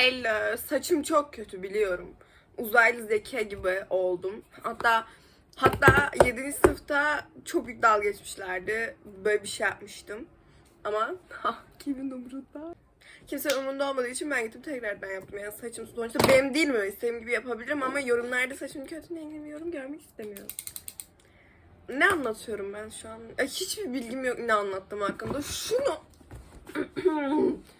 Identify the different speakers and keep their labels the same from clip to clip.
Speaker 1: Hello. Saçım çok kötü biliyorum. Uzaylı zeka gibi oldum. Hatta hatta 7. sınıfta çok büyük dalga geçmişlerdi. Böyle bir şey yapmıştım. Ama ha, kimin umurunda? Kimse umurunda olmadığı için ben gittim tekrardan yaptım. Yani saçım sonuçta benim değil mi? İstediğim gibi yapabilirim ama yorumlarda saçım kötü ne bir yorum görmek istemiyorum. Ne anlatıyorum ben şu an? Hiçbir bilgim yok ne anlattım hakkında. Şunu...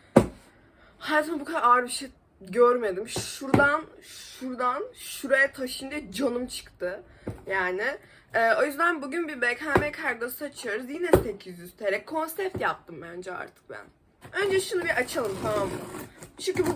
Speaker 1: Hayatımda bu kadar ağır bir şey görmedim. Şuradan, şuradan, şuraya taşınca canım çıktı. Yani. Ee, o yüzden bugün bir BKM kargosu açıyoruz. Yine 800 TL. Konsept yaptım bence artık ben. Önce şunu bir açalım tamam mı? Çünkü bu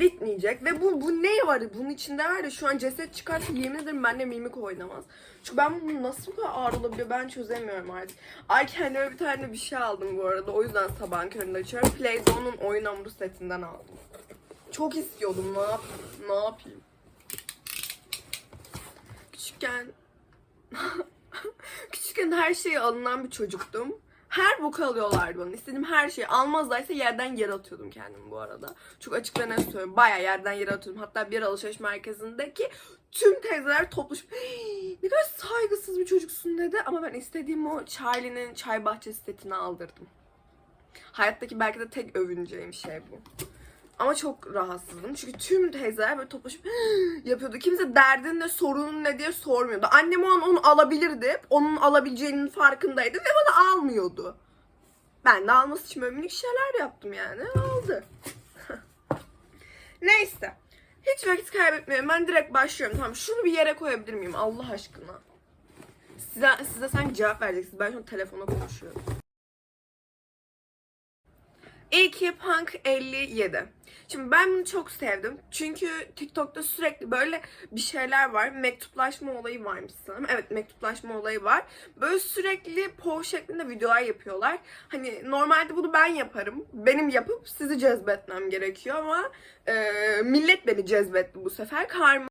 Speaker 1: bitmeyecek ve bu bu ne var? Bunun içinde var ya şu an ceset çıkarsa yemin ederim benimle mimik oynamaz. Çünkü ben bunu nasıl bu kadar ağır olabiliyor ben çözemiyorum artık. Ay kendime bir tane bir şey aldım bu arada. O yüzden sabahın köründe açıyorum. Playzone'un oyun hamuru setinden aldım. Çok istiyordum. Ne, yap ne yapayım? Küçükken Küçükken her şeye alınan bir çocuktum. Her boku alıyorlardı bana. İstediğim her şeyi almazlarsa yerden yere atıyordum kendimi bu arada. Çok açık ve net söylüyorum. Baya yerden yere atıyordum. Hatta bir alışveriş merkezindeki tüm teyzeler "Hii, ne kadar saygısız bir çocuksun dedi. Ama ben istediğim o Charlie'nin çay bahçesi setini aldırdım. Hayattaki belki de tek övüneceğim şey bu. Ama çok rahatsızdım. Çünkü tüm teyzeler böyle toplaşıp yapıyordu. Kimse derdin ne, sorunun ne diye sormuyordu. Annem o an onu alabilirdi. Onun alabileceğinin farkındaydı ve bana almıyordu. Ben de alması için böyle minik şeyler yaptım yani. Aldı. Neyse. Hiç vakit kaybetmiyorum. Ben direkt başlıyorum. Tamam şunu bir yere koyabilir miyim Allah aşkına? Size, size sen cevap vereceksiniz. Ben şu telefona konuşuyorum. İlki Punk 57. Şimdi ben bunu çok sevdim. Çünkü TikTok'ta sürekli böyle bir şeyler var. Mektuplaşma olayı varmış sanırım. Evet mektuplaşma olayı var. Böyle sürekli poll şeklinde videolar yapıyorlar. Hani normalde bunu ben yaparım. Benim yapıp sizi cezbetmem gerekiyor ama e, millet beni cezbetti bu sefer. Karma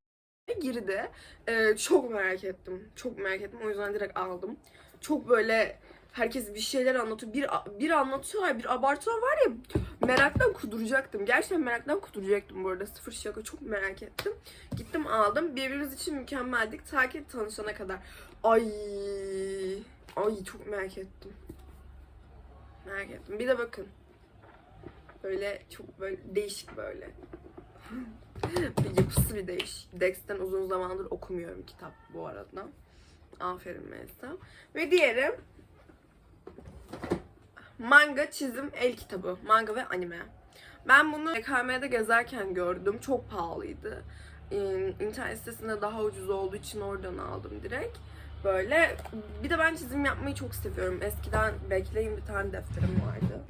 Speaker 1: girdi. E, çok merak ettim. Çok merak ettim. O yüzden direkt aldım. Çok böyle herkes bir şeyler anlatıyor. Bir bir anlatıyorlar, bir abartıyorlar var ya meraktan kuduracaktım. Gerçekten meraktan kuduracaktım bu arada. Sıfır şaka çok merak ettim. Gittim aldım. Birbirimiz için mükemmeldik. Ta ki tanışana kadar. Ay ay çok merak ettim. Merak ettim. Bir de bakın. Böyle çok böyle değişik böyle. yapısı bir değişik. Dex'ten uzun zamandır okumuyorum kitap bu arada. Aferin Melisa. Ve diğeri manga çizim el kitabı. Manga ve anime. Ben bunu BKM'de gezerken gördüm. Çok pahalıydı. İnternet sitesinde daha ucuz olduğu için oradan aldım direkt. Böyle. Bir de ben çizim yapmayı çok seviyorum. Eskiden bekleyin bir tane defterim vardı.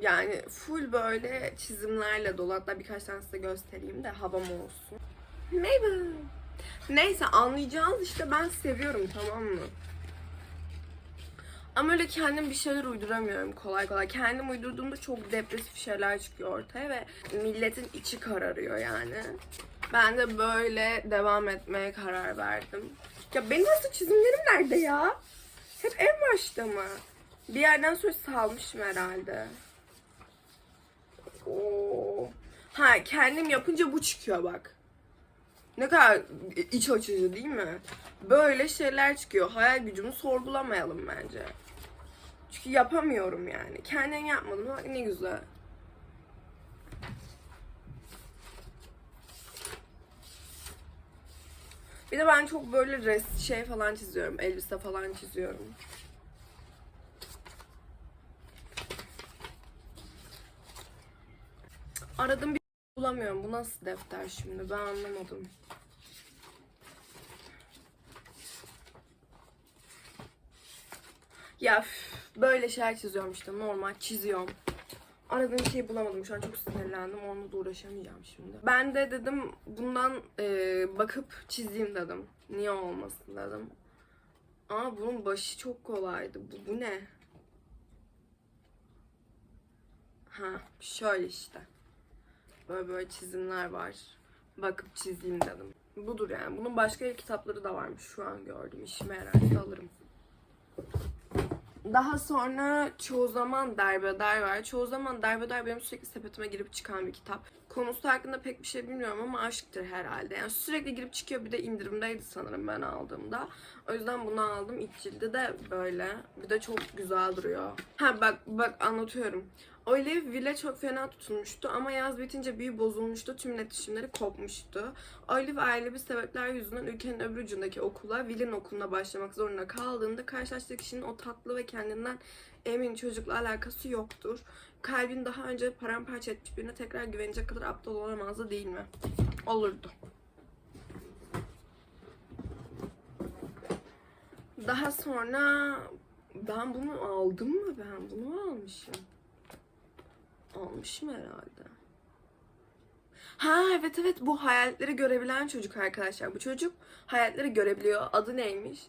Speaker 1: Yani full böyle çizimlerle dolu. Hatta birkaç tane size göstereyim de havam olsun. Mabel. Neyse anlayacağınız işte ben seviyorum tamam mı? Ama öyle kendim bir şeyler uyduramıyorum kolay kolay. Kendim uydurduğumda çok depresif şeyler çıkıyor ortaya ve milletin içi kararıyor yani. Ben de böyle devam etmeye karar verdim. Ya benim nasıl çizimlerim nerede ya? Hep en başta mı? Bir yerden sonra salmışım herhalde. Oo. Ha kendim yapınca bu çıkıyor bak. Ne kadar iç açıcı değil mi? Böyle şeyler çıkıyor. Hayal gücümü sorgulamayalım bence. Çünkü yapamıyorum yani. Kendim yapmadım. Bak ne güzel. Bir de ben çok böyle rest şey falan çiziyorum. Elbise falan çiziyorum. Aradım bir bulamıyorum. Bu nasıl defter şimdi? Ben anlamadım. Ya böyle şeyler çiziyorum işte normal çiziyorum. Aradığım şeyi bulamadım. Şu an çok sinirlendim. Onunla da uğraşamayacağım şimdi. Ben de dedim bundan e, bakıp çizeyim dedim. Niye olmasın dedim. Ama bunun başı çok kolaydı. Bu, bu ne? Ha şöyle işte. Böyle böyle çizimler var. Bakıp çizeyim dedim. Budur yani. Bunun başka kitapları da varmış. Şu an gördüm. İşime herhalde alırım. Daha sonra çoğu zaman derbeder var. Çoğu zaman derbeder benim sürekli sepetime girip çıkan bir kitap. Konusu hakkında pek bir şey bilmiyorum ama aşktır herhalde. Yani sürekli girip çıkıyor bir de indirimdeydi sanırım ben aldığımda. O yüzden bunu aldım. İlk cildi de böyle. Bir de çok güzel duruyor. Ha bak bak anlatıyorum. Olive Vile çok fena tutulmuştu ama yaz bitince büyü bozulmuştu. Tüm iletişimleri kopmuştu. Olive ailevi sebepler yüzünden ülkenin öbür ucundaki okula, Ville'in okuluna başlamak zorunda kaldığında karşılaştığı kişinin o tatlı ve kendinden emin çocukla alakası yoktur. Kalbin daha önce paramparça etmiş birine tekrar güvenecek kadar aptal olamazdı değil mi? Olurdu. Daha sonra ben bunu aldım mı ben? Bunu almışım? Almışım herhalde. Ha evet evet bu hayalleri görebilen çocuk arkadaşlar. Bu çocuk hayalleri görebiliyor. Adı neymiş?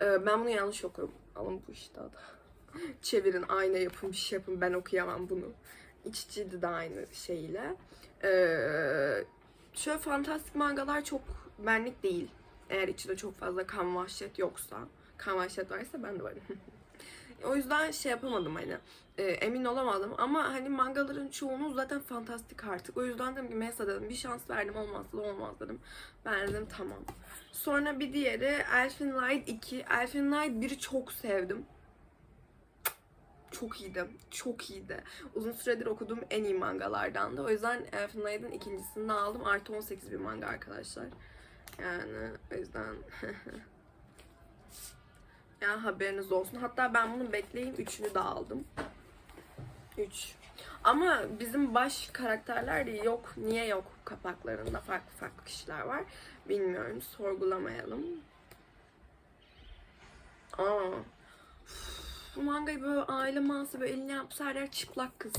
Speaker 1: Ee, ben bunu yanlış okuyorum. Alın bu işte adı. Çevirin ayna yapın bir şey yapın. Ben okuyamam bunu. İç cildi de aynı şeyle. Ee, şöyle fantastik mangalar çok benlik değil. Eğer içinde çok fazla kan vahşet yoksa. Kan vahşet varsa ben de varım. o yüzden şey yapamadım hani e, emin olamadım ama hani mangaların çoğunu zaten fantastik artık. O yüzden dedim ki Mesa dedim bir şans verdim olmazsa olmaz dedim. Ben dedim tamam. Sonra bir diğeri Elfin Light 2. Elfin Light 1'i çok sevdim. Çok iyiydi. Çok iyiydi. Uzun süredir okuduğum en iyi mangalardan da. O yüzden Elfin Light'ın ikincisini aldım. Artı 18 bir manga arkadaşlar. Yani o yüzden ya haberiniz olsun. Hatta ben bunu bekleyin. Üçünü de aldım. Üç. Ama bizim baş karakterler de yok. Niye yok kapaklarında farklı farklı kişiler var. Bilmiyorum. Sorgulamayalım. Aa. Üf, Bu mangayı böyle aile mansı böyle eline yapsa çıplak kız.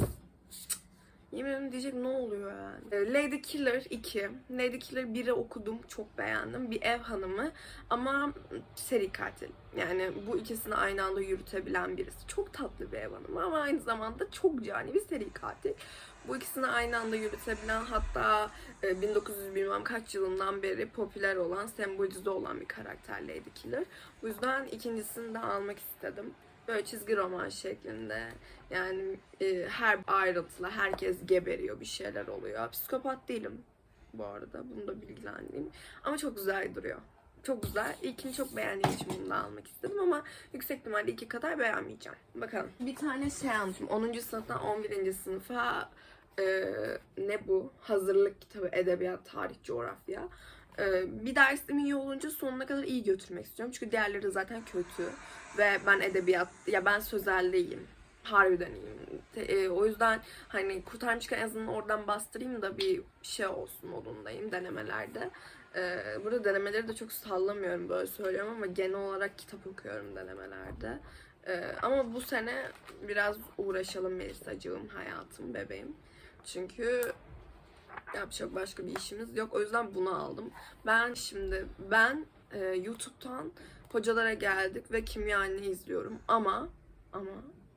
Speaker 1: Yemin ederim diyecek ne oluyor yani. Ee, Lady Killer 2. Lady Killer 1'i okudum. Çok beğendim. Bir ev hanımı ama seri katil. Yani bu ikisini aynı anda yürütebilen birisi. Çok tatlı bir ev hanımı ama aynı zamanda çok cani bir seri katil. Bu ikisini aynı anda yürütebilen hatta e, 1900 bilmem kaç yılından beri popüler olan, sembolize olan bir karakter Lady Killer. Bu yüzden ikincisini de almak istedim. Böyle çizgi roman şeklinde. Yani e, her ayrıntıla herkes geberiyor, bir şeyler oluyor. Psikopat değilim bu arada. Bunu da bilgilendireyim. Ama çok güzel duruyor. Çok güzel. İlkini çok beğendiğim için bunu da almak istedim ama yüksek ihtimalle iki kadar beğenmeyeceğim. Bakalım. Bir tane şey almışım. 10. sınıftan 11. sınıfa e, ne bu? Hazırlık kitabı, edebiyat, tarih, coğrafya. E, bir dersim iyi olunca sonuna kadar iyi götürmek istiyorum. Çünkü diğerleri zaten kötü. Ve ben edebiyat, ya ben sözeldeyim. Harbiden iyiyim. E, o yüzden hani kurtarmışken en azından oradan bastırayım da bir şey olsun modundayım denemelerde. Ee, burada denemeleri de çok sallamıyorum böyle söylüyorum ama genel olarak kitap okuyorum denemelerde. Ee, ama bu sene biraz uğraşalım Melisa'cığım, hayatım, bebeğim. Çünkü yapacak başka bir işimiz yok. O yüzden bunu aldım. Ben şimdi ben e, YouTube'dan hocalara geldik ve kimya anne izliyorum ama ama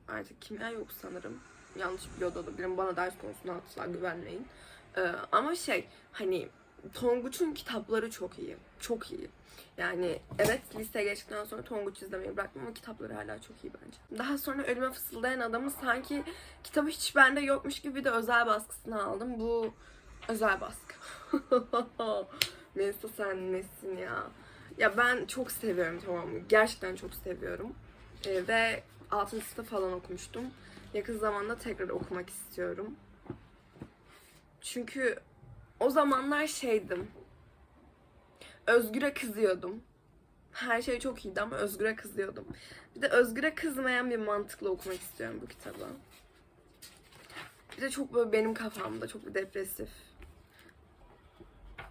Speaker 1: artık kimya yok sanırım. Yanlış biliyor da olabilirim. Bana ders konusunda asla güvenmeyin. Ee, ama şey hani Tonguç'un kitapları çok iyi. Çok iyi. Yani evet liseye geçtikten sonra Tonguç izlemeyi bıraktım ama kitapları hala çok iyi bence. Daha sonra Ölüme Fısıldayan Adamı sanki kitabı hiç bende yokmuş gibi de özel baskısını aldım. Bu özel baskı. Melisa sen nesin ya? Ya ben çok seviyorum tamam mı? Gerçekten çok seviyorum. Ee, ve 6. sınıfta falan okumuştum. Yakın zamanda tekrar okumak istiyorum. Çünkü o zamanlar şeydim. Özgür'e kızıyordum. Her şey çok iyiydi ama Özgür'e kızıyordum. Bir de Özgür'e kızmayan bir mantıkla okumak istiyorum bu kitabı. Bir de çok böyle benim kafamda çok depresif.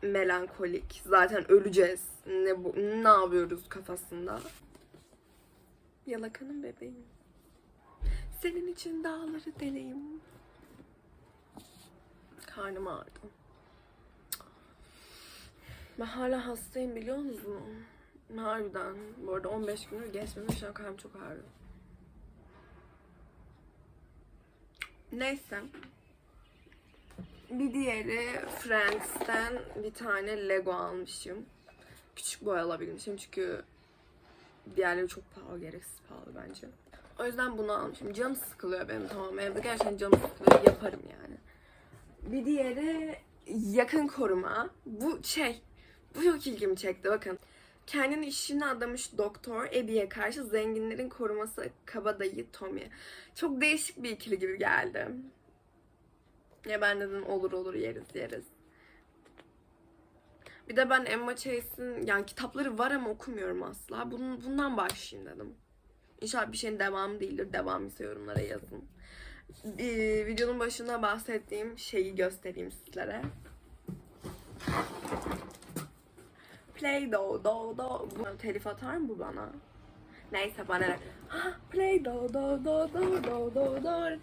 Speaker 1: Melankolik. Zaten öleceğiz. Ne bu ne yapıyoruz kafasında. Yalakanın bebeğim. Senin için dağları deleyim. Karnım ağrıdı. Ben hala hastayım biliyor musun? Harbiden. Bu arada 15 gündür geçmemiş şu an karnım çok ağrıyor. Neyse. Bir diğeri Friends'ten bir tane Lego almışım. Küçük boy alabilmişim çünkü diğerleri çok pahalı, gereksiz pahalı bence. O yüzden bunu almışım. Canım sıkılıyor benim tamam. Evde gerçekten canım sıkılıyor. Yaparım yani. Bir diğeri yakın koruma. Bu şey, bu çok ilgimi çekti bakın. Kendini işine adamış doktor Eddie'ye karşı zenginlerin koruması kabadayı Tommy. Çok değişik bir ikili gibi geldi. Ya ben dedim olur olur yeriz yeriz. Bir de ben Emma Chase'in yani kitapları var ama okumuyorum asla. Bunun, bundan başlayayım dedim. İnşallah bir şeyin devamı değildir. Devam ise yorumlara yazın. Ee, videonun başında bahsettiğim şeyi göstereyim sizlere. Play-Doh, do, do. Bu telif atar mı bu bana? Neyse bana Play-Doh, do, do, do, do, do, do.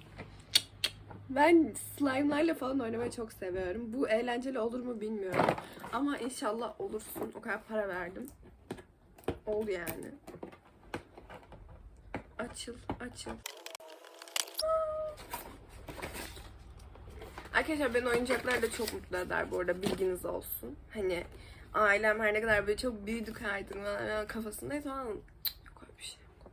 Speaker 1: Ben slime'larla falan oynamayı çok seviyorum. Bu eğlenceli olur mu bilmiyorum. Ama inşallah olursun. O kadar para verdim. Ol yani. Açıl, açıl. Arkadaşlar beni oyuncaklar da çok mutlu eder bu arada bilginiz olsun. Hani ailem her ne kadar böyle çok büyüdük artık falan kafasındaysa falan yok öyle bir şey yok.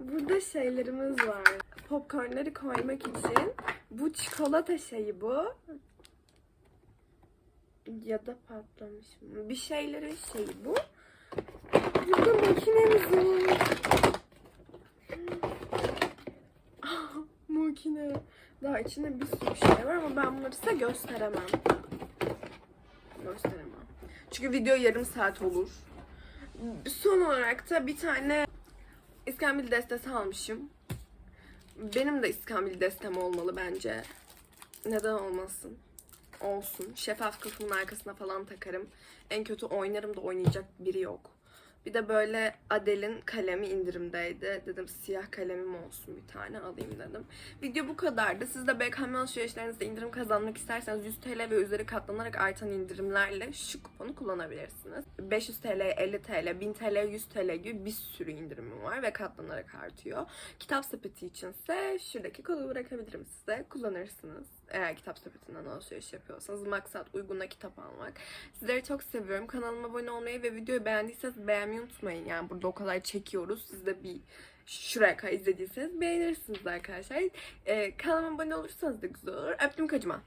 Speaker 1: Burada şeylerimiz var. Popcornları koymak için. Bu çikolata şeyi bu. Ya da patlamış mı? Bir şeylerin şeyi bu. Burada makinemiz var. Ah, Makine. Daha içinde bir sürü şey var ama ben bunları size gösteremem. Gösteremem. Çünkü video yarım saat olur. Son olarak da bir tane İskambil destesi almışım. Benim de iskambil destem olmalı bence. Neden olmasın? Olsun. Şeffaf kılıfımın arkasına falan takarım. En kötü oynarım da oynayacak biri yok. Bir de böyle Adele'in kalemi indirimdeydi. Dedim siyah kalemim olsun bir tane alayım dedim. Video bu kadardı. Siz de BKM alışverişlerinizde indirim kazanmak isterseniz 100 TL ve üzeri katlanarak artan indirimlerle şu kuponu kullanabilirsiniz. 500 TL, 50 TL, 1000 TL, 100 TL gibi bir sürü indirimim var ve katlanarak artıyor. Kitap sepeti içinse şuradaki kodu bırakabilirim size. Kullanırsınız. Eğer kitap sepetinden alışveriş yapıyorsanız maksat uyguna kitap almak. Sizleri çok seviyorum. Kanalıma abone olmayı ve videoyu beğendiyseniz beğenmeyi unutmayın. Yani burada o kadar çekiyoruz. Siz de bir şuraya kadar izlediyseniz beğenirsiniz arkadaşlar. Ee, kanalıma abone olursanız da güzel olur. Öptüm kacıma.